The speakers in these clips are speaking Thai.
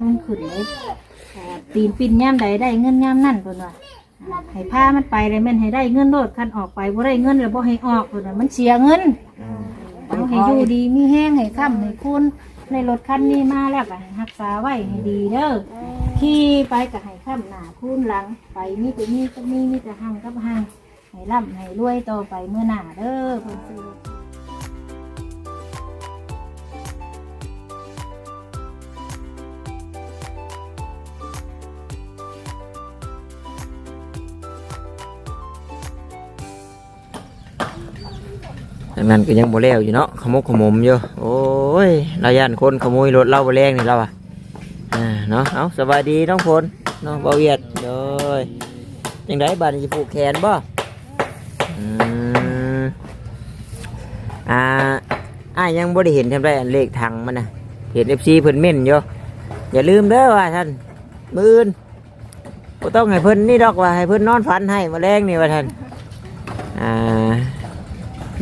มันขึ้นเลยอ่าตีนปินย่ามใดได้เงินย่ามนั่นเพิ่นว่าอ่าให้พามันไปเลยแม่นให้ได้เงินโลดคันออกไปบ่ได้เงินแล้วบ่ให้ออกเพิ่นว่ามันเสียเงิน เอาให้อยู่ดีมีแห้งให้ค่ำให้คุณในรถคันนี้มาแล้วก็ให้รักษาไว้ให้ดีเด้อขี่ไปก็ให้ค่ำหน้าคุณหลังไปมีแต่มีก็มีมีแต่หังกับหังให้ร่ำให้รวยต่อไปเมื่อหน้าเด้อเพิ่นซื้ นั้นก็ยังบ่แล้วอยู่เนาะขโมกขมมอยู่โอ้ยเราย่านคนขโมยรถเราบ่แรงนี่เราอะเนาะเอาสบายดีน้องพลเนาะบ่เวียดโดยจังไดบันี้สิผูกแขนบ่อ่าอ้ายังบ่ได้เห็นทำได้อันเลขทางมันนะเห็น FC เพิ่นเม่นอยู่อย่าลืมเด้อว่าท่านมื้ออื่นบ่ต้องให้เพิ่นนี่ดอกว่าให้เพิ่นนอนฝันให้มาแรงนี่ว่าท่านอ่า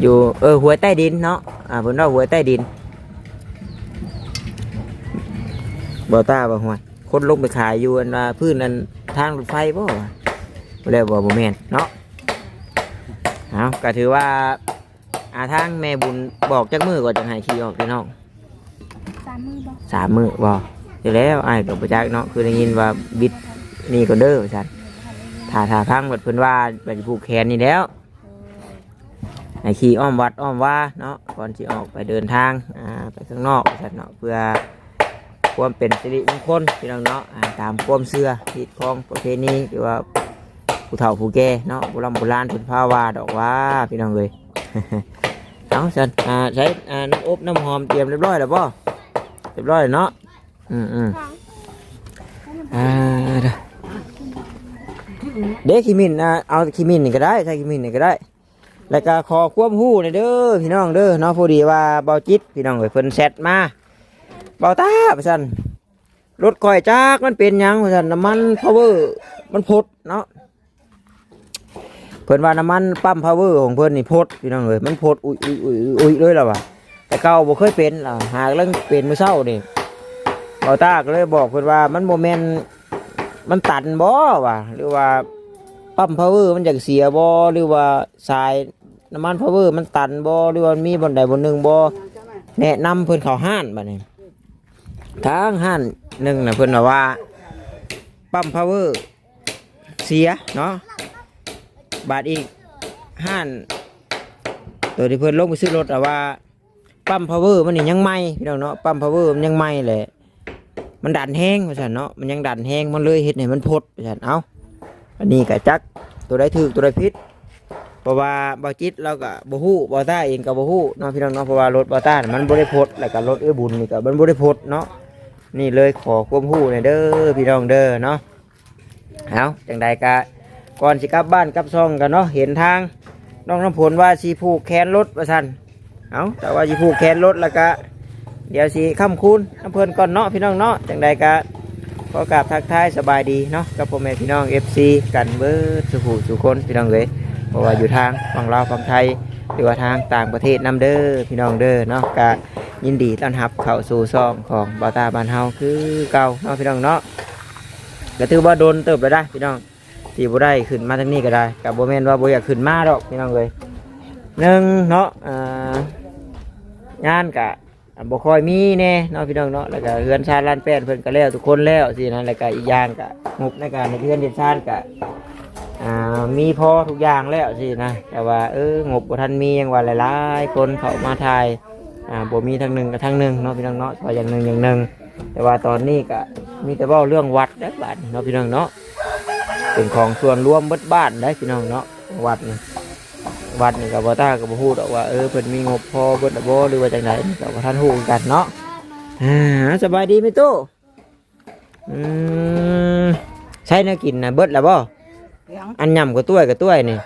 อยู่เออหวยใต้ดินเนาะอ่าเพิ่นว่าหวยใต้ดินบ่ตาบ่หวยคนลงไปขายอยู่อันว่าพื้นอันทางรถไฟบ่วะบ่แล้วบ่บ่แม่นเนาะเอาก็ถือว่าอาทางแม่บุญบอกจักมือก่อนจังให้ขี่ออกเด้อน้องสามมือบ่สามมือบ่เดี๋ยวแล้วอ้ายก็บ่จักเนาะคือได้ยินว่าบิดนี่ก็เด้อว่าซั่นถ้าถ้าพังเบิดเพิ่นว่าไปผูกแขนนี่แล้ว ให้ขี่อ้อมวัดอ้อมว่าเนาะก่อนที่ออกไปเดินทางอ่าไปข้างนอกสัตว์เนาะเพื่อความเป็นสิริมงคลพี่น้องเนาะอ่าตามความเชื่อที่ของประเพณีหรือว่าผู้เฒ่าผู้แก่เนาะโบราณโบราณเพิ่นพาว่าดอกว่าพี่น้องเลย เอาสันอ่าใช้อ่าน้ำอบน้ำหอมเตรียมเรียบร้อยแล้วป่เรียบร้อยเนาะอืมอืมอ่าเด้อเด็กขี้มินอ่าเอาขี้มินนี่ก็ได้ใช้ขี้มินนี่ก็ได้ แล้วก็ขอความรู้หน่อยเด้อพี่น้องเด้อเนาะพอดีว่าเบาจิตพี่น้องเอ้ยเพิ่นแชทมาเบาตาพี่ซั่นรถก่อยจักมันเป็นยังพี่ซั่นน้ำมันพาวเวอร์มันพดเนาะเพิ่นว่าน้ำมันปั๊มพาวเวอร์ของเพิ่นนี่พดพี่น้องเอ้ยมันพดอุ้ยอุ้ยอุ้ยอุ้ยเลยล่ะว่ะแต่เก่าบ่เคยเป็นล่ะหากเรื่องเป็นมือเช้านี่เบาตาก็เลยบอกเพิ่นว่ามันบ่แม่นมันตันบ่ว่ะหรือว่าปั๊มพาวเวอร์มันอยากเสียบ่หรือว่าสาย น้ำมันพาวเวอร์มันตันบ่หรือว่ามีบนใดบนหนึ่งบ่แนะนำเพิ่นเขาห้านบัดนี้ทางห้านหนึ่งนะเพิ่นว่าว่าปั๊มพาวเวอร์เสียเนาะบาทอีกห้าน ตัวที่เพิ่นลงไปซื้อรถอะว่าปั๊มพาวเวอร์มันนี่ยังใหม่พี่น้องเนาะปั๊มพาวเวอร์มันยังใหม่แหละมันดันแห้งว่าซั่นเนาะมันยังดันแห้งมันเลยเฮ็ดให้มันพดว่าซั่นเอ้าอันนี้ก็จักตัวใดถูกตัวใดผิด ราะว่าบาจิตเราก็บ่ฮู้บาต้าเองก็บ่ฮู้เนาะพี่น้องเนาะเพราะว่ารถบาต้าน่ะมันบ่ได้พดแล้วก็รถเอื้อบุญนี่ก็มันบ่ได้พดเนาะนี่เลยขอความฮู้หน่อยเด้อพี่น้องเด้อเนาะเอาจังใดก็ก่อนสิกลับบ้านกลับซ่องกันเนาะเห็นทางน้องน้ำผลว่าสิผูกแขนรถว่าซั่นเอาแต่ว่าสิผูกแขนรถแล้วก็เดี๋ยวสิค้ำคูณน้ำเพิ่นก่อนเนาะพี่น้องเนาะจังใดก็ขอกราบทักทายสบายดีเนาะกับพ่อแม่พี่น้อง FC กันเบิดสุขุสุคนพี่น้องเลย ราะว่าอยู่ทางฝั่งลาวฝั่งไทย หรือว่าทางต่างประเทศนํเด้อพี่น้องเด้อเนาะก็ยินดีต้อนรับเข้าสู่ซองของบาตาบ้านเฮาคือเก่าเนาะพี่น้องเนาะก็ถือว่าโดนเติบแล้วได้พี่น้องที่บ่ได้ขึ้นมาทางนี้ก็ได้กับบ่แม่นว่าบ่อยากขึ้นมาดอกพี่น้องเลยหนึ่งเนาะงานกะบ่ค่อยมีแน่เนาะพี่น้องเนาะแล้วก็เฮือนชาล้านแป้นเพิ่นก็แล้วทุกคนแล้วสินะแล้วก็อีกอย่างก็งบในการในเฮือนเดือนชาติก็อ่ามีพอทุกอย่างแล้วสินะแต่ว่าเอองบบ่ทันมียังว่าหลายๆ คนเขามาถ่ายอ่าบ่มีทางหนึ่งกับทางหนึ่งเนาะพี่น้องเนาะพออย่างหนึ่งอย่างหนึ่งแต่ว่าตอนนี้ก็มีแต่เว้าเรื่องวัดได้อบาดนี้เนาะพี่น้องเนาะเป็นของส่วนรวมเบิดบ้านได้พี่น้องเนาะวัดนี่วัดนี่กับบ่ตากับบ่ฮู้ดอกว่าเออเพิ่นมีงบพอเบิดบ่หรือว่าจังไดก็บ่ทันฮู้กันเนาะอ่าสบายดีไหมตู้อืมใช้แนวกินนะเบิดแล้วบ่ ยังอันย่ำกับต้วยกับต้วยนี่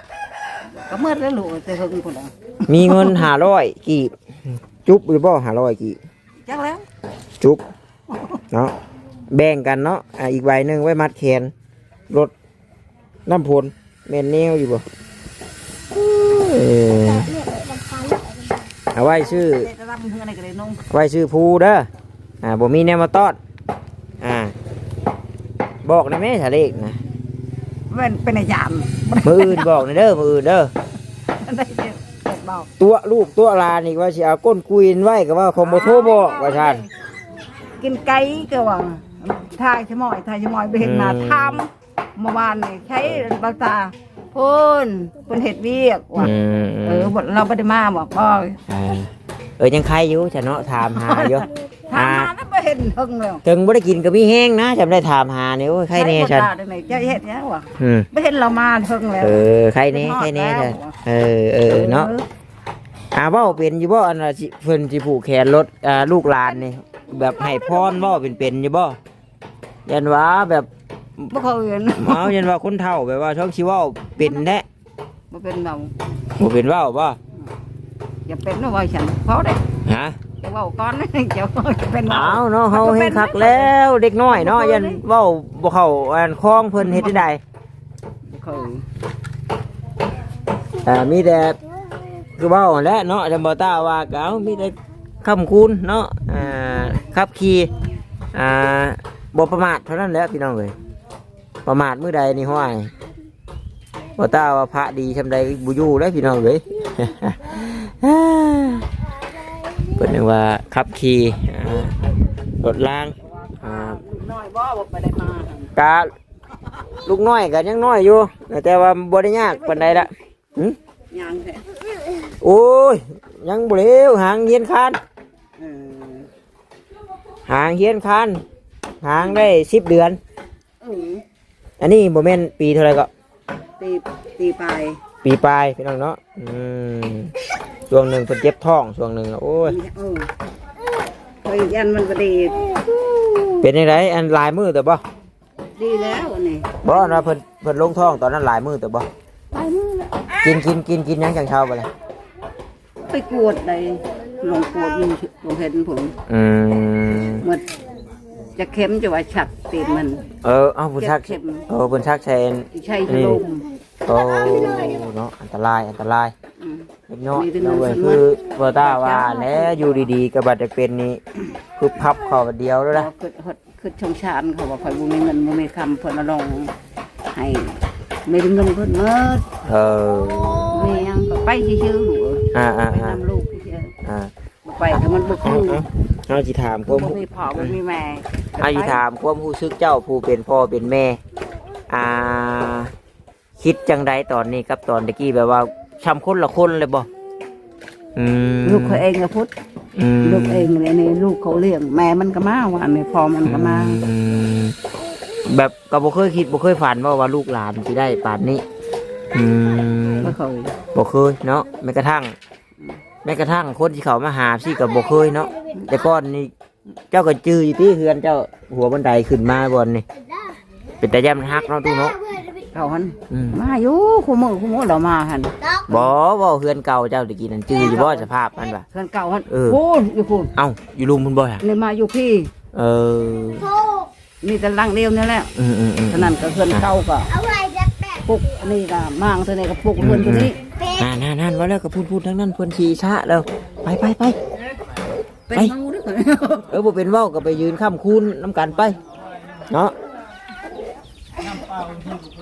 ก็เมื่อแล้วลูกแต่เฮิงพุ่นน่ะมีเงิน500กีบจุบหรือบ่500กีบจักแล้วจุบเนาะแบ่งกันเนาะอ่าอีกใบหนึงไว้มัดแขนรถน้ำพลแม่นแนวอยู่บ่เออเอาไว้ชื่อ เด็กรับเฮือนในกระเดนงไว้ชื่อภูเด้อ อ่าบ่มีแนวมาตอด อ่า บอกได้ไหมถ้าเลขนะ เป็นเป็นอาจารย์มืออื่นบอกนะเด้อมืออื่นเด้อได้เด็กบอกตัวลูกตัวหลานนี่ว่าสิเอาก้นกุยนไว้ก็ว่าคงบ่โทรบอกว่าซั่นกินไก่ก็ว่าทายชะมอยทายชะมอยไปเห็นหน้าทำเมื่อวานนี่ใช้บางตาพูนเป็นเห็ดเวียกว่ะอืมเออบ่เราไม่ได้มาบอกพ่อเออเออยังใครอยู่ฉันเนาะถามหาอยู่ทำมาแล้วไม่เห็ นเพิ่งเลยถึงบ่ได้กินก็มีแห้งนะจำได้ถามหานี่โอ้ยใครแน่ฉันใช้บ่ตาได้ไหนจะเห็ดเนี้ยวะอืมไม่เห็นเรามาเพิ่งแล้วเออใครแน่ใครแน่ฉันเออเออเนาะหาเว้าเป็นอยู่บ่อันน่ะสิเพิ่นสิผูกแขนรถอ่าลูกหลานนี่แบบให้พรบ่เป็นเป็นอยู่บ่ยันว่าแบบไม่เคยเห็นเอายันว่าคนเฒ่าแบบว่าช่องสิเว้าเป็นแท้มาเป็นเราบ่เป็นเว้าบ่อย่าเป็นนะว่าฉันเพราะได้ฮะ จะว่าก่อนจะจะเป็นเอาเนาะเฮาให้คักแล้วเด็กน้อยเนาะยันเว้าบ่เข้าอันคล้องเพิ่นเฮ็ดได้ใดเคยอ่ามีแต่คือเว้าหั่นแหละเนาะจำบ่ตาว่าก็เอามีแต่คำคูณเนาะอ่าขับขี่อ่าบ่ประมาทเท่านั้นแหละพี่น้องเอ้ยประมาทมื้อใดนี่ห้อยบ่ตาว่าพระดีซำใดบ่อยู่แล้วพี่น้องเอ้ย เพิ่นนึกว่าขับขี่อ่ารถล้างอ่าน้อยบ่บ่ไปได้มากะลูกน้อยก็ยังน้อยอยู่ แต่ว่าบ่ได้ยากปานใดละหึยังแท้โอ้ยยังบ่เร็วหางเฮียนคานเออหางเฮียนคานหางได้สิบเดือนเอออันนี้บ่แม่นปีเท่าไหรก็ตีตีไปปีปลายพี่น้องเนาะอืม ช่วงหนึ่งเพิ่นเจ็บท้องช่วงหนึ่งโอ้ยเออเคยยันมันก็ดี เป็นยังไงอันหลายมือแต่บ่ดีแล้วอันนี่บ่นะเพิ่นเพิ่นลงท้องตอนนั้นหลายมือแต่บ่ไปมือแล้วกินกินกินกินหยังจังเช้าไปเลยไปกวดได้ลงกวดอยู่ลงเห็นผมอืมหมันจะเข็มจะว่าฉักตีนมัน เออเอาเพิ่นชักเข็ม เออเพิ่นชักแซนใช่ลมโอ้เนาะอันตรายอันตราย เล็กน้อยมีแต่เนาะเงิเว้ยนคือเบอร์ต้าว่าแล้วอยู่ดีๆกับบัตรจะเป็นนี่คือพับเข้าเดียวแล้วเรานะคือคือชงชานเขาว่าคอยบุมีเงินบุมีคำเพิ่นเอาลงให้ไม่ได้เงินเพิ่นเมื่อเออมีหยังก็ไปชื่อๆหนูอ่าอ่าไปอ่านำลูกชื่ออ่าๆไปก็มันบ่เอาคือเอาเอาสิถามความบ่มีพ่อบ่มีแม่เอาสิถามความรู้สึกเจ้าผู้เป็นพ่อเป็นแม่ อ่า คิดจังใดตอนนี้กับตอนตะกี้แบบว่า ชำคนละคนเลยบ่อืมลูกเขาเองก็พุทธอืมลูกเองเลยนี่ลูกเขาเลี้ยงแม่มันก็มาว่านี่พ่อมันก็มาอืมแบบก็บ่เคยคิดบ่เคยฝันว่าว่าลูกหลานสิได้ป่านนี้ อืมบ่เคยบ่เคยเนาะแม้กระทั่ง แม้กระทั่งคนที่เขามาหาพี่กับบ่เคยเนาะแต่ก่อนนี่เจ้าก็จื้ออยู่ที่เฮือนเจ้าหัวบันไดขึ้นมาบนนี่เป็นแต่ย่ำฮักเนาะตู้เนาะ เขาหันอืมมาอยู่คู่มือคู่มือเรามาหันบ่บ่เฮือนเก่าเจ้าตะกี้นั่นจื้ออยู่บ่สภาพมันว่ะ เพื่อนเก่าหันเออ พูนอยู่พูนเอ้าอยู่ลุมมันบ่ล่ะนี่มาอยู่พี่เออมีแต่ลังเดียวนี่แหละอืมอืมอืมฉะนั้นก็เพื่อนเก่าก็ปุกอันนี้ก็มางตัวนี้ก็ปุกเพื่อนตัวนี้นั่นนั่นนั่นว่าแล้วก็พูดพูดทั้งนั้นเพิ่นขี่ช้าแล้วไปไปไป เป็นไปเมาด้วยเออบ่เป็นเว้าก็ไปยืนค้ำคูนน้ำกันไป เนาะ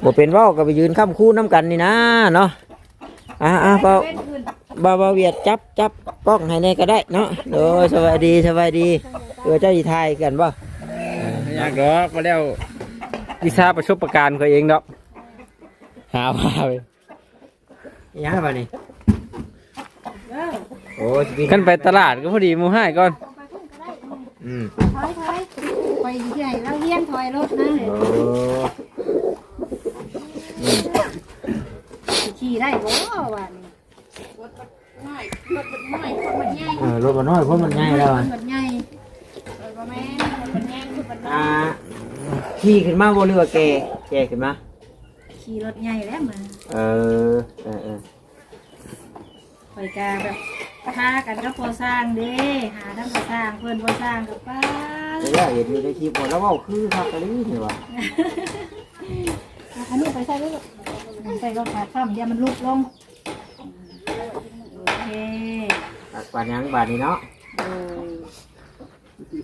บ่เป็นเว้าก็ไปยืนค้ำคูนน้ำกันนี่นะเนาะอ่าอ่าเปล่าบ่าวบ่าวเวียดจับจับกล้องให้แน่ก็ได้เนาะโอ้ยสวัสดีสวัสดีเออเจ้าสิทายกันบ่อยากดอกมาแล้ววิชาประสบการณ์เขาเองเนาะหาว่าไปยังบ่นี่โอ้ยสิกันไปตลาดก็พอดีหมูให้ก่อนอืมถอยถอยไปที่ไหนเราเฮียนถอยรถนะ โอ้ ขี่ ได้บ่ว่านี่เออรถมันน้อยคนมันง่ายแล้วอะมันใหญ่รถบ่แม่นรถมันใหญ่รถมันน้อ่าอยขี่ขึ้นมาบ่เรือแกแกขึ้นมา ขี่รถใหญ่แล้วมาเออเออเออคอยกาแบบพากันก็พอสร้างเด้หาทั้งพอสร้างเพิ่นพอสร้างกับป้าเดี๋ยวเห็นอยู่ในคลิปหมดแล้วเว่าคือคักกะลีนี่ว่ะอันนี้ไปใส่ไว้ลูก ใส่รถขาข้ามเดี๋ยวมันลุกลง โอเคตักปานยังบาดนี้เนาะเออ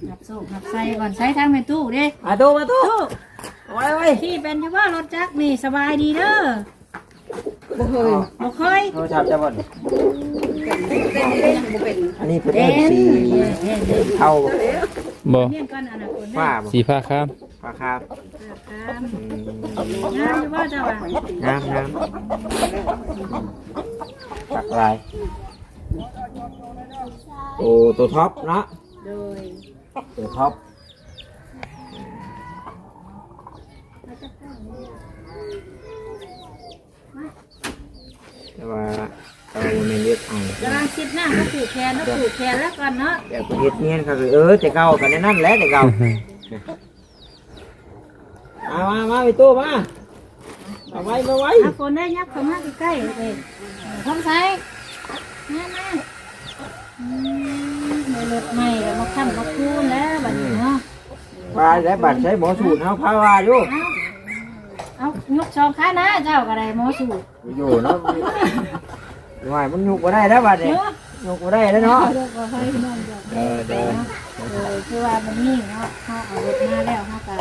นับโซ่นับใส่ก่อนใส่ทางในตู้เด้มาตู้มาตู้ตู้โอ้ไว้ไว้ที่เป็นอยู่ว่ารถจักรนี่สบายดีเด้อบ่เคยบ่เคยโทรศัพท์จะบ่นเป็นเล่นบ่เป็นอันนี้เป็นเอฟซีเท่าบ่เมียนก่อนอันนั้นคนว่านะบ่สีผ้าข้าม ปลาคาบครับงามอยู่ว่าเจ้าอะน้ำน้ำตักลายโอ้ตัวท็อปเนาะโดยตัวท็อปแต่ว่าเราในเลือดอ่างกำลังคิดหน้าเขาผูกแขนเขาผูกแขนแล้วก่อนเนาะเดี๋ยวไปเฮ็ดเนียนเขาเลยเออแต่เก่ากันในนั่นแหละแต่เก่า มามามาไปตู้มาเอาไว้มาไว้ถ้าคนได้ยับเข้ามาใกล้ๆเลยทำไสมามาอืมในรถใหม่แล้วมาค้ำมาคูนแล้วบัดนี้เนาะไปแล้วบัตรใช้หมอสูตรเอาพาวาอยู่เอาเอายกสองขานะเจ้าก็ได้หมอสูตรอยู่เนาะหน่อยมันยุกมาได้แล้วบัตรเนี่ยเนาะยุกมาได้แล้วเนาะ เดี๋ยวก็ให้น้องเดี๋ยวเออเดินเออคือว่ามันนี่เนาะเขาเอารถมาแล้วเขาก็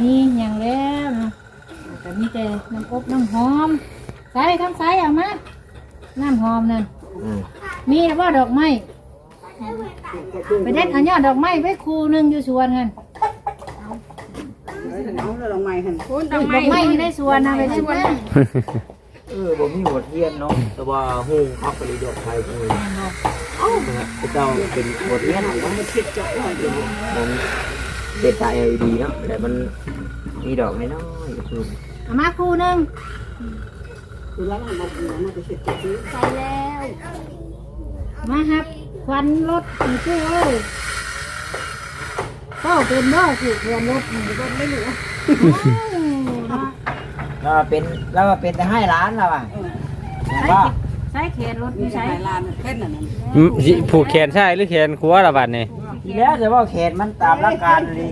นี่ยังแล้วเนาะแต่มีแต่น้ำอบน้ำหอมใส่ทั้งใส่เอามาน้ำหอมนั่นอืมมีแต่ว่าดอกไม้ไปเด็ดเอายอดดอกไม้ไว้คูหนึงอยู่สวนกันเอาแล้วลงใหม่หั่นดอกไม้อยู่ในสวนนะไปสวนนะเออบ่มีหัวเทียนเนาะแต่ว่าหูอักไปเลยดอกไฟเออเอ้าเจ้าเป็นหัวเทียนมันคิดจะมัน เด็ดตา LED เนาะแต่มันมีดอกน้อยๆคือเอามาคูหนึงคือแล้วมันบ่เป็นมันจะเสร็จจะซื้อใส่แล้วมาครับ ควันรถอีกเอ้ยก็เป็นบ่ถูกควันรถนี่ก็ไม่รู้เราเป็นเราเป็นแต่ให้ร้านเราอะใช้ว่าใช้เขนรถมีไม่ใช้ใช้ ลานเพิ่นนั่นน่ะอืมสิผูกแขนใช่หรือแขนครัวละบัดนี่ ทีแล้วจะว่าแขนมันตามหลักการเลย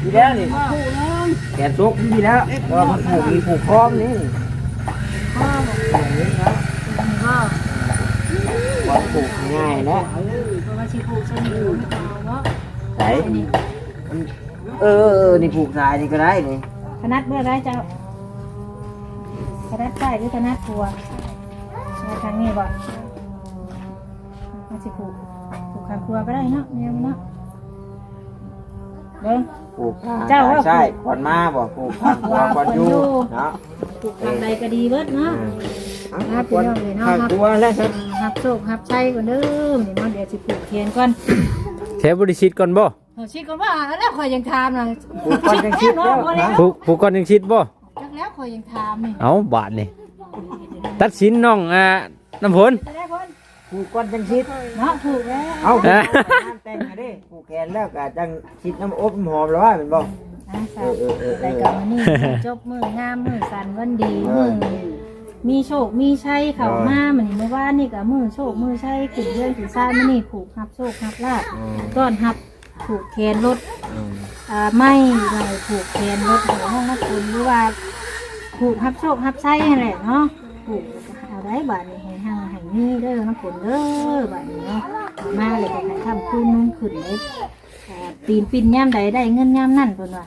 ทีแล้วนี่ผู้น้องแขนซุกทีแล้วแต่ว่ามันผูกมีผูกคอมนี่พ่อบอกอย่างนี้นะพ่อว่าผูกง่ายนะเพราะว่าชิผูกเส้นอยู่ไม่เอาเนาะไหนมันเออเออเออนี่ผูกสายนี่ก็ได้นี่คณะเมื่อไรเจ้าคณะใต้หรือคณะครัวในทางนี้บ่มาชิผูกผูก ข้างครัวก็ได้เนาะเนี่ยเนาะเบิ้งผูกเจ้าว่า ใช่ขวัญมาบอกผูกขวัญตัวขวัญอยู่เนาะผูกข้างใดก็ดีเบิดเนาะ อ่าขวัญข้างตัวแล้วครับหับโชคหับชัยก่อนเด้อนี่มันเดี๋ยวสิผูกเทียนก่อนเทบริชิตก่อนบ่เอาชิดก่อนว่าแล้วคอยยังถามนะผูกขวัญจังคิดแล้วนะผูกผูกก่อนยังชิดบ่จักแล้วคอยยังถามนี่เอาบาทนี่ตัดสินน้องอ่าน้ำผลจะได้คน ผูกขวัญจังคิดเนาะถูกแล้วเอาผูกงานแต่งมาดิผูกแขนแล้วก็จังคิดน้ำอบน้ำหอมแล้วว่าเป็นบ่นะสาวไปกับมันนี่จบมืองามมือสันวันดีมือมีโชคมีชัยเข้ามาเหมือนเมื่อวานนี่กับมือโชคมือชัยขึ้นเรื่องขึ้นซ่านมันนี่ผูกหับโชคหับลาบอืมต้อนหับผูกแขนรถอืมอ่าไม่ไม่ผูกแขนรถหัวห้องนักคุณหรือว่าผูกหับโชคหับไส้นั่นแหละเนาะผูกเอาได้บาทนี้ ให้ห่างให้นี่เด้อนักคุณเด้อบาทนี้เนาะมาเลยไปให้ทำคืนนุ่งขึ้นเลยอ่าปีนปินย่ำใดได้เงินย่ำนั่นเพิ่นว่า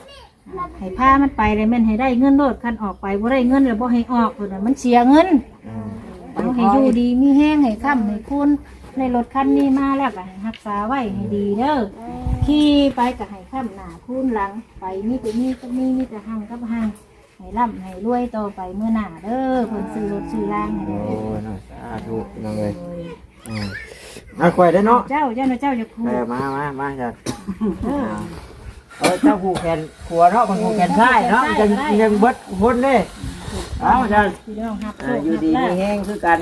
อ่าให้พามันไปเลยแม่นให้ได้เงินโลดคันออกไปบ่ได้เงินแล้วบ่ให้ออกเพิ่นว่ามันเสียเงินอืมเอาให้อยู่ดีมีแห้งให้ค่ำให้คุณในรถคันนี้มาแล้วก็ให้รักษาไว้ให้ดีเด้อขี่ไปก็ให้ค่ำหน้าคุณหลังไปมีแต่มีก็มีมีแต่หังกับหัง ให้ร่ำให้รวยต่อไปเมื่อหน้าเด้อเพิ่นซื้อรถซื้อล่างให้โอ้เด้อยน่าสาธุน้องเลยอืมเอาข่อยได้อเนาะเจ้าเจ้านะเจ้าจะพูเอดอมามามาจ้ะเออเออเจ้าผูกแขนขัวเนาะมันผูกแขนซ้ายเนาะมันยังยังเบิดพ้นเด้เอาจ้ะ พี่น้องฮับโชอ่าคอยู่ฮับดีลามีบแห้งคือกัน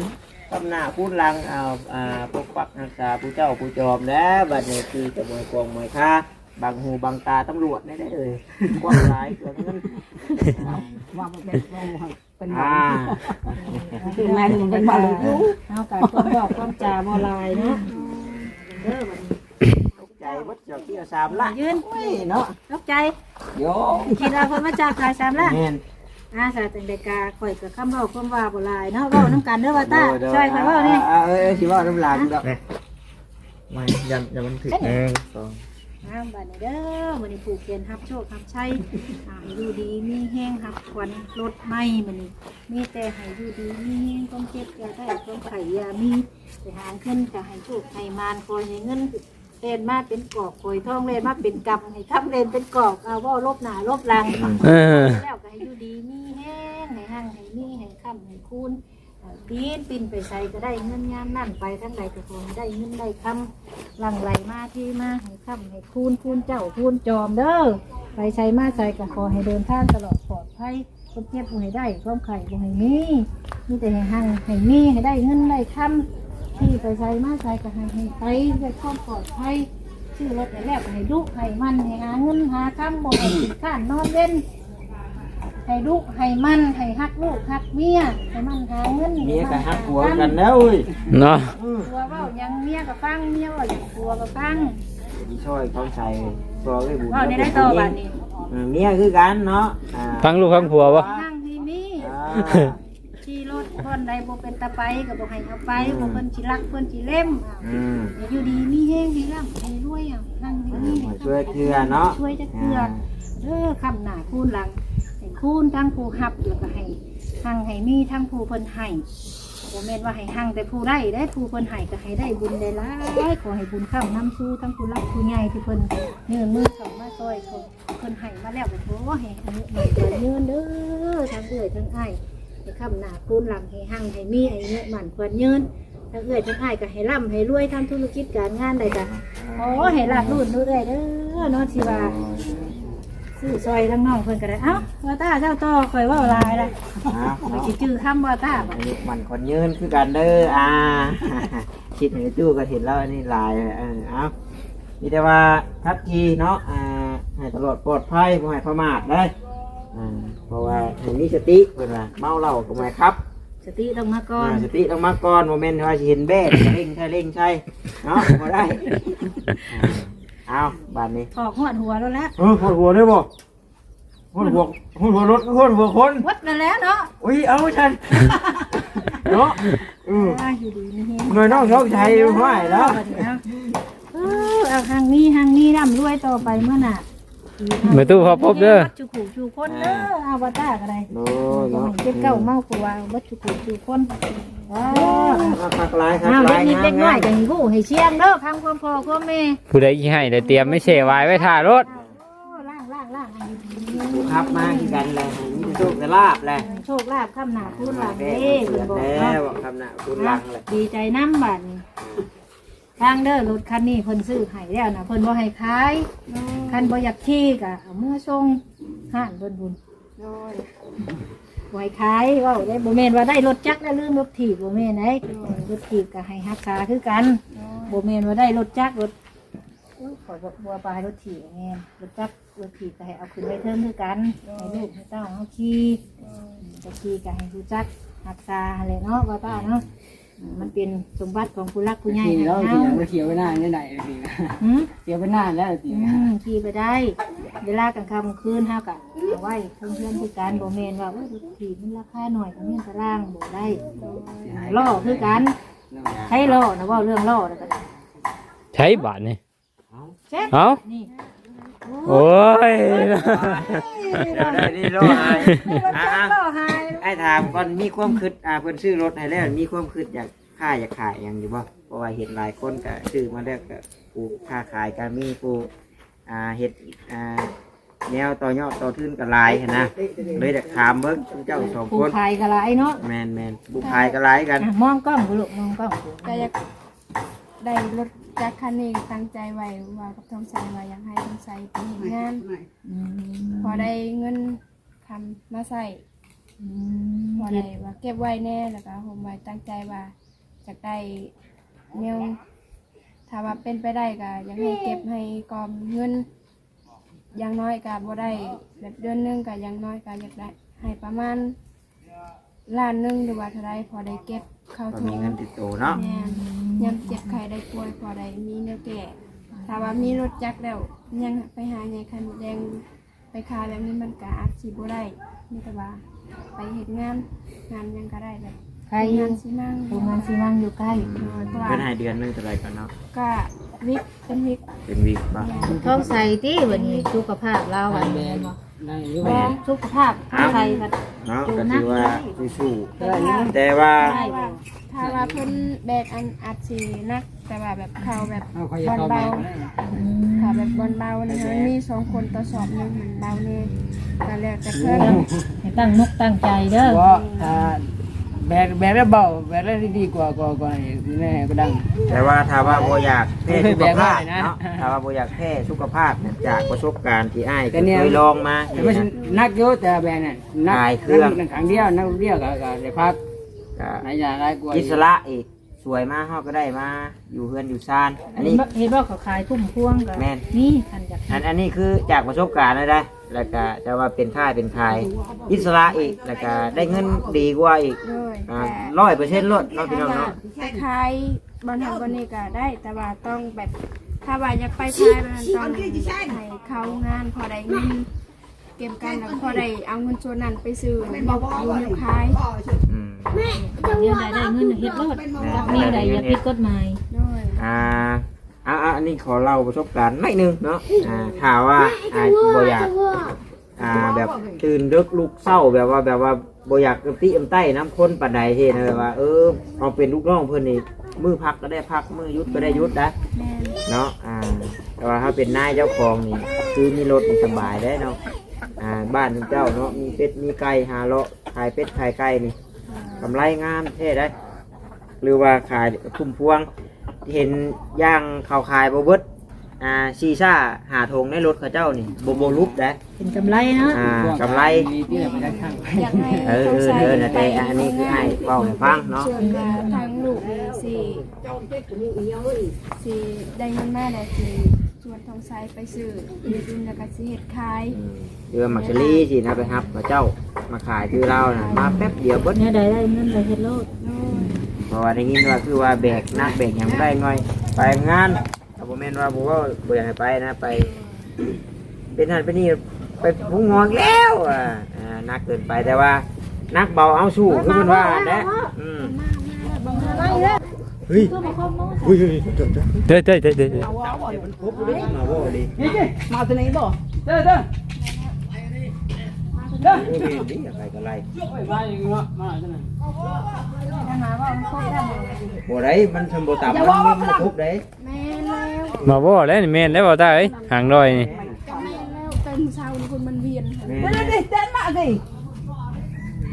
ตำหน้าพูดลังเอาอ่าปกปักรักษาผู้เจ้าผู้จอมแล้วบัดนี้คือจะมวยกองมวยค่า บังหูบังตาตำรวจได้ได้เลยกว้างหลายเกินเงินว่ามันเป็นโอ้เป็นหมาอ่าคือแม่นเป็นหมาเลยอยู่เอาการความบอกความจาบ่ลายเนาะเด้อบัดนี้ตกใจวัดเจ้าที่สามละยืนโอ้ยเนาะตกใจโยคิดว่าเพิ่นมาจากขายซ้ำละแม่น อาสาจังไดกาข่อยกับคำเว้าคำว่าบ่หลายเนาะเว้าน้ำกันเด้อว่าตาช่วยข่อยเว้านี่อ่าเออเออสิเว่าน้ำลายดอกไม่ยันยันมันถึงหนึ่งสอง น้ำบาดนี้เด้อวันนี้ผูกเขียนฮับโชคฮับชัยอ่าให้อยู่ดีมีแห้งฮับควันรถไหมมันนี้มีแต่ให้อยู่ดีมีแห้งก้มเจ็บอย่าได้ก้มไข่อยามีไปหาเงินก็ให้โชคให้มานคอยให้เงินเล่นมาเป็นกอกคอยท่องเล่นมาเป็นกำให้ทับเล่นเป็นกอกเอาว่าลบหนาลบหลังเออแล้วก็ให้อยู่ดีมีแห้งให้หั่งให้มีให้ค่ำให้คูณเอ่อ ปีนปินไปใส่ก็ได้เงินยามนั่นไปทั้งใดก็คงได้เงินได้คำหลังไหลมาที่มาให้คำให้คูณคูณเจ้าคูณจอมเด้อไปใส่มาใส่ก็ขอให้เดินทางตลอดปลอดภัยคนเจ็บบ่ให้ได้ความไข่บ่ให้มีมีแต่ให้หังให้มีให้ได้เงินได้คำที่ไปใส่มาใส่ก็ให้ให้ไปได้ความปลอดภัยชื่อรถแต่แรกให้ดุให้มันให้หาเงินหาคำบ่ให้ติดข้านนอนเล่น ให้ลูกให้มันให้ฮักลูกฮักเมียให้มันหาเงินเมียก็ฮักผัวกันแล้วเว้ยเนาะผัวเว่าหยังเมียกับฟังเมียเว่าอย่างผัวกับฟังที่ช่วยของใส่ตัวไอ้บุญเว่าในได้ต่อบัดนี้เออเมียคือกันเนาะอ่าฟังลูกฟังผัวบ่นั่งที่นี่อ่าขี่รถคนใดบ่เป็นตะไปก็บ่ให้เอาไปบ่เพิ่นสิรักเพิ่นสิเล่มอืมให้อยู่ดีมีแห้งดีร่ำให้รวยอะนั่งที่นี่ช่วยเกลือเนาะช่วยจะเกลือเด้อคำหน้าคูณหลังให้ คูณทั้งผู้ฮับแล้วก็ให้ทั้งให้มีทั้งผู้เพิ่นให้บ่แม่นว่าให้หั่งแต่ผู้ได้ได้ผู้เพิ่นให้ก็ให้ได้บุญได้หลายขอให้บุญข้ามน้ำสู้ทั้งผู้รักผู้ใหญ่ที่เพิ่นเนื้อมือเข้ามาซอยเขาเพิ่นให้มาแล้วก็โถให้อายุมันเกิดยืนเด้อทั้งเอื้อยทั้งไอ้ให้คำหน้าคูณหลังให้หั่งให้มีอายุมันควรยืนทั้งเอื้อยทั้งไอ้ก็ให้ร่ำให้รวยทำธุรกิจการงานได้จ้ะโอ้ให้ลาดรุ่นเอื้อยเด้อเนาะสิว่า ซื้อซอยทั้งน้องเพิ่นก็ได้เอ้าว่าตาเจ้าต่อคอยเว่าหลายละอ่าคอยสิจื้อคำว่าตาบ่อายุมันคนยืนคือกันเด้ออ่า คิดเห็นตู้ก็เห็นแล้วอันนี่ลายเออเอามีแต่ว่าทักทีเนาะอ่าให้ตลอดปลอดภัยบ่ให้ประมาทได้อ่าเพราะว่าให้มีสติเพิ่นว่าเมาเหล้าก็ไม่ครับ สติต้องมาก่อนอ่าสติต้องมาก่อนโมเมนต์ว่าสิเห็นเบ้เร่งใช่เร่งใช่เนาะบ่ได้ เอาบาดนี้ถอกหวดหัวแล้วละเออหัวหัวได้บ่หัวหัวหัวหัวรถหัวหัวคนวัดนั่นแล้วเนาะอุ้ยเอาฉันเนาะอือว่าอยู่ดีนี่เฮงหน่วยน้องโชคชัยไหวแล้วเออเอาทางนี้ทางนี้ร่ำรวยต่อไปเมื่อน่ะแม่ตู้ขอพบเด้อบัดจุกูจูคนเด้อเอาว่าตาก็ได้โอ้บ่เนาะให้เจ็บเก้าเมากว่าบัดจุกูจูคนว้ามา คักลายคักเอาลาเด็ยกนิดเด็กน้อยจังหู้ให้เชียงเด้อคำความพ่อความแม่ผู้ใดยี่ให้ได้เตรียมไม่เชวายไว้ท่ารถโอ้ล่างล่างล่างให้อยู่ดีผู้ขับมาคือกันเลยมีโชคจะลาบเลยโชคลาภข้ามหน้าพูดหลังเด้เด้เพิ่นบอกแล้เนาะ วคำน่ะคุณลังเลยดีใจน้ำบัดนี้ทางเด้อรถคันนี้เพิ่นซื้อให้แล้วนะเพิ่นบ่ให้ขายคันบ่อยากขี่ก็เอามื่อส่งห้านเพิ่นบุญบ่ให้ขายเว้าได้บ่แม่นว่าได้รถจักรแล้วลืมรถถีบบ่แม่นไดรถถีบก็ให้รักษาคือกันบ่แม่นว่าได้รถจักรรถอุ้ยขอยบ่บัวปลายรถถีบแม่นรถจักรรถถีบก็ให้เอาขึ้นไว้เทิงคือกันให้ลูกให้เต้าเฮาขี่จะขี่ก็ให้รู้จักรักษาอะไรเนาะว่าป้าเนาะ มันเป็นสมบัติของผู้รักผู้ใหญ่ขี่นะแล้วเฮาขี่แล้วเขียวไปหน้าไม่ได้เลยสิหืม เขียวไปหน้าแล้วสิอืมขี่ไปได้ เวลากลางค่ำคืนเฮากะเอาไว้เพื่อนเพื่อนที่การบ่แม่นว่าโอ้ยขี่มันราคาหน่อยก็มีตารางบ่ได้ล่อคือกันใช้ล่อนะเว่าเรื่องล่อแล้วก็ใช้บาทนี่เช็ดเอานี่โอ้ยได้ดีรอดรถจักรล่อหาย ไอ้ถามก่อนมีความคิดอ่าเพิ่นซื้อรถให้แล้วมีความคิดอยากค่ายอยากขายอย่างอยู่บ่เพราะว่าเห็นหลายคนก็ซื้อมาแล้วก็ปลูกค้าขายก็มีปลูกอ่าเฮ็ดอ่าแนวต่อยอดต่อทุนก็หลายหั้นนะเลยอยากถามเบิ่งเจ้าสองผู้คนขายก็หลายเนาะแมนแมนบุกขายก็หลายกัน อะมองกล้องกูลูกมองกล้องกูก็อยากได้รถจักรคันนี้ตั้งใจไว้ว่ากับทองใสว่าอยากให้ทองใสไปเห็นงาน อืมพอได้เงินคำมาใส่ อืมพอได้ว่าเก็บไว้แน่แล้วก็ผมไว้ตั้งใจว่าจะได้เนียวถ้าว่าเป็นไปได้ก็อยากให้เก็บให้กอมเงินอย่างน้อยก็บ่ได้แบบเดือนหนึงก็อย่างน้อยก็อยากได้ให้ประมาณล้านหนึงหรือว่าเท่าไรพอได้เก็บเข้าก็ถุมีง เงินติดตัวเนาะ แม่นยามเจ็บไข้ได้ป่วยพอได้มีเนื้อแก่ถ้าว่ามีรถจักรแล้วยังไปหาไงคันแดงไปคาแบบนี้มันก็อาจสิบ่ได้มีแต่ว่า ไปเฮ็ดงานงานหยังก็ได้แบบใครองานสิมั่งโรงงานซีมังอยู่ใกล้น้อยเพราะว่าเพิ่นให้เดือนหนึงเท่าไหร่กันเนาะก็วิกเป็นวิกเป็นวิกป่ะ ท้องใส่ติวันนี้สุขภาพเราวันแมนี้น บ่ในยุคบ่สุขภาพท้องใส่ก็เนาะก็ถือว่าสู้อะไรนะๆแต่ว่าถ้าว่าถ้าว่าเพิ่นแบกอันอัดสีนัก แต่ว่าแบบเขาแบบเอาเขาบจะอลเข้าไปเบาถ้าแบบบอลเบานี่มันมีสองคนต่อสอบหนึงมันเบาเนี่ยก็แล้วแต่เพิ่นให้ตั้งมุกตั้งใจเด้อว่าถ้า แบกแบกได้เบาแบกได้ดีกว่ากว่ากว่าแน่ก็ดัง แต่ว่าถ้าว่าบ่อยากแพ้ไม่สุเคยขภาพแบกได้นะเนาะถ้าว่าบ่อยากแพ้สุขภาพเนี่ยจากประสบการณ์ที่อ้ายแต่เนี่ยเคยลองมาแต่ไม่ใช่นักเยอะแต่แบกน่ะนักหลายเครื่อง นักครั้งเดียวนักเดียวก็ก็ได้พักก็นายยาได้กว่าอิสระอีก สวยมากเฮาก็ได้มา อยู่เฮือนอยู่ซาน อันนี้ เห็นว่าเขาขายทุ่มพวงก็แม่น นี่คันอยากอันอันนี้คือจากประสบการณ์นะได้ แล้วก็จะว่าเป็นค่ายเป็นค่าย อิสระอีก แล้วก็ได้เงินดีกว่าอีกด้วยแต่ร้อยเปอร์เซ็นต์ลดเนาะพี่น้องเนาะคล้ายๆบอลทำบอลนี่ก็ได้ แต่ว่าต้องแบบ ถ้าว่าอยากไปท้ายมันต้องให้เข้างานพอได้เงินเก็บกันแล้วพอได้เอาเงินส่วนนั้นไปซื้อบอกอยู่อยู่ขาย อืมเนี่ยใดได้เงินเฮ็ดรถรับมีใดอย่าผิดกฎหมาย ด้วยอ่าอ่าอ่าอันนี้ขอเล่าประสบการณ์หน่อยหนึงเนาะอ่าข่าวว่าอ่าบ่อยาก อ่าแบบตื่นดึกลุกเศร้าแบบว่าแบบว่าบ่อยากกระติอำใต้น้ำข้นปานใดเฮ็ดนะแบบว่าเออเอาเป็นลูกน้องเพิ่นนี่มือพักก็ได้พักมือหยุดก็ได้หยุดนะแม่นเนาะอ่าแต่ว่าถ้าเป็นนายเจ้าของนี่คือมีรถนี่สบายได้เนาะอ่าบ้านเจ้าเนาะมีเป็ดมีไก่หาเลาะขายเป็ดขายไก่นี่ กำไรงามเท่ได้ หรือว่าขายทุ่มพวง เห็นย่างเขาขายบเบิดอ่าซีซ่าหาทงในรถเขาเจ้านี่โบโบลุกได้เป็นกำไรเนาะอ่ากำไรที่ไหนไปได้ข้างอยากให้เออเออเออนะแต่อันนี้คือให้เว้าให้ฟังเนาะส่วนว่าทางลูกนี่สิสิได้เงินมาได้สิ ส่วนทองไซไปซื้อเฮ็ดบุญแล้วก็สิเฮ็ดขายอืมเรือมักชลีสินะไปครับพระเจ้ามาขายคือเรานะมาแป๊บเดียวเบิดเนี่ยใดได้เงินได้เฮ็ดรถด้วยเพราะว่าได้ยินว่าคือว่าแบกนักแบกหยังได้ง่อยไปงานแต่ผมแม่นว่าผมว่าบ่อยากให้ไปนะไป เป็นนั่นเป็นนี่ไปพุงงอกแล้วอ่าอ่านักเกินไปแต่ว่า นักเบาเอาสู้คือมันว่านะอืมเฮ้ยเฮ้ยเฮ้ยจบจบเด้อเด้อเด้อเด้อเดี๋ยวมันครบเลยมาบ่ดีนี่จิมาตัวนี้บ่เด้อเด้อเด้อดีอะไรก็ไรไปไปเนาะมาตัวนั้นถ้าหาว่ามันครบได้บ่บ่ได้มันสมบูรณ์ตามมันมันครบได้แม่นแล้วมาบ่แล้วนี่แม่นแล้วบ่ตาเอ้ยห่างดอ ยนี่ก็แม่นแล้วเต็มเช้านี่คนมันเวียนแม่เดี๋ยวดิเต้นมาสิ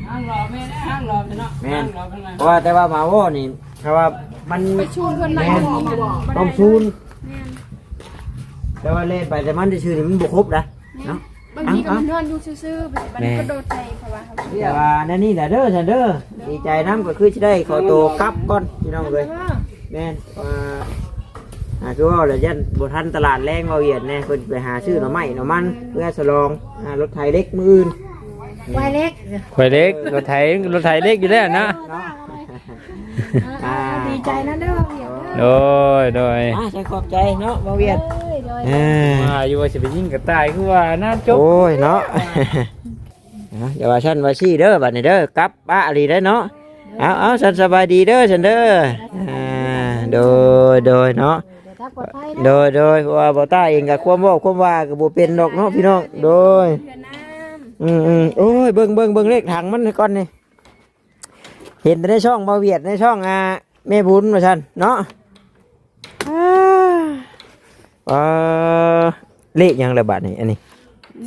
ห้างรอแม่ห้างรอเนาะแม่ห้านงรอข้า งในเพราะว่าแต่ว่ามาบ่นี่เพราะว่ามันไปชูนคนไหนแม่นมันบ่ได้ต้องซูนแม่นแต่ว่าเล่นไปแต่มันจะชื่อนี่มันบ่ครบนะเนาะ บางทีก็มันนอนอยู่ซื่อๆแบบมันก็โดดใจเพราะว่าเขาแต่ว่านั่นนี่แหละเด้อฉันเด้อดีใจน้ำก็คือจะได้ขอตัวกลับก่อนพี่น้องเลยแม่นว่าอ่าคือว่าเดี๋ยวยันบทันตลาดแรงมาเวียดแน่เพิ่นไปหาซื้อหน่อไม้หน่อมันเพื่อสลองอ่ารถไถเล็กมืออื่นไวเล็กข่อยเล็กรถไถรถไถเล็กอยู่แล้วนะเนาะ อ่าดีใจนะเด้อเวียดโดยโดยอ่าใช้ขอบใจเนาะมาเวียดเอ้ยโดยอ่ามาอยู่ว่าสิไปยิงกระต่ายคือว่าน่าจบโอ้ยเนาะเอาอย่าว่าฉันว่าซี่เด้อบัดนี้เด้อกลับบ้านอะไรได้อเนาะเอาเอาฉันสบายดีเด้อฉันเด้ออ่าโดยโดยเนาะเดี๋ยวถ้าปลอดภัยนะโดยโดยเพราะว่าบ่ต้าเองกับความเว่าความว่ากับบ่เป็นดอกเนาะพี่น้องโดย เดือนน้อืมอืมโอ้ยเบิ่งเบิ่งเบิ่งเลขถังมันก่อนนี่ เห็นแต่ในช่องบ่เวียดในช่องอ่าแม่บุญว่าซั่นเนาะอ่าเอ่อเลขหยังละบาดนี่อันนี้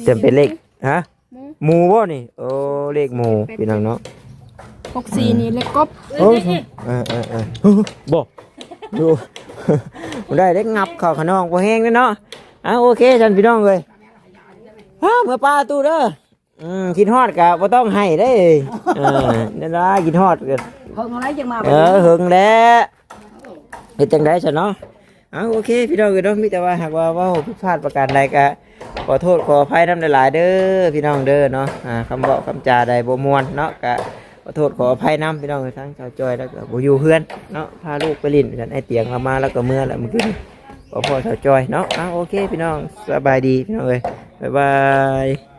ำจะเป็นเลขฮะหมูหมูบ่นี่โอ้เลขหมูพี่น้องเนาะหกสี่นี่เลขกบโอ้ยเออเออเออบ่ดูได้เด็กงับเข้าขนองบ่แห้งเด้อเนาะอะโอเคท่านพี่น้องเอ้ยฮะเมื่อป้าตู้เด้อ อืมกินฮอดกะบ่ต้องให้ได้เออนั่นล่ะกินฮอดก็เพิ่งอะไรจังมาเออหึงแล้วเฮ็ดจังได๋ซะเนาะอะโอเค พี่น้องเอ้ยเนาะมีแต่ว่าหากว่าเว้าผิดพลาดประการใดก็ขอโทษขออภัยนำหลายๆเด้อพี่น้องเด้อเนาะอ่าคำเว้าคำจาใดบ่ม่วนเนาะก็ขอโทษขออภัยน้ำพี่น้องทั้งชาวจอยแล้วก็บ่อยู่เพื่อนเนาะพาลูกไปลินฉันไอเตียงเรามาแล้วก็เมื่อแล้วเมื่อกี้ขอพ่อชาวจอยเนาะอะโอเค พี่น้องสบายดีพี่น้องเอ้ยบ๊ายบาย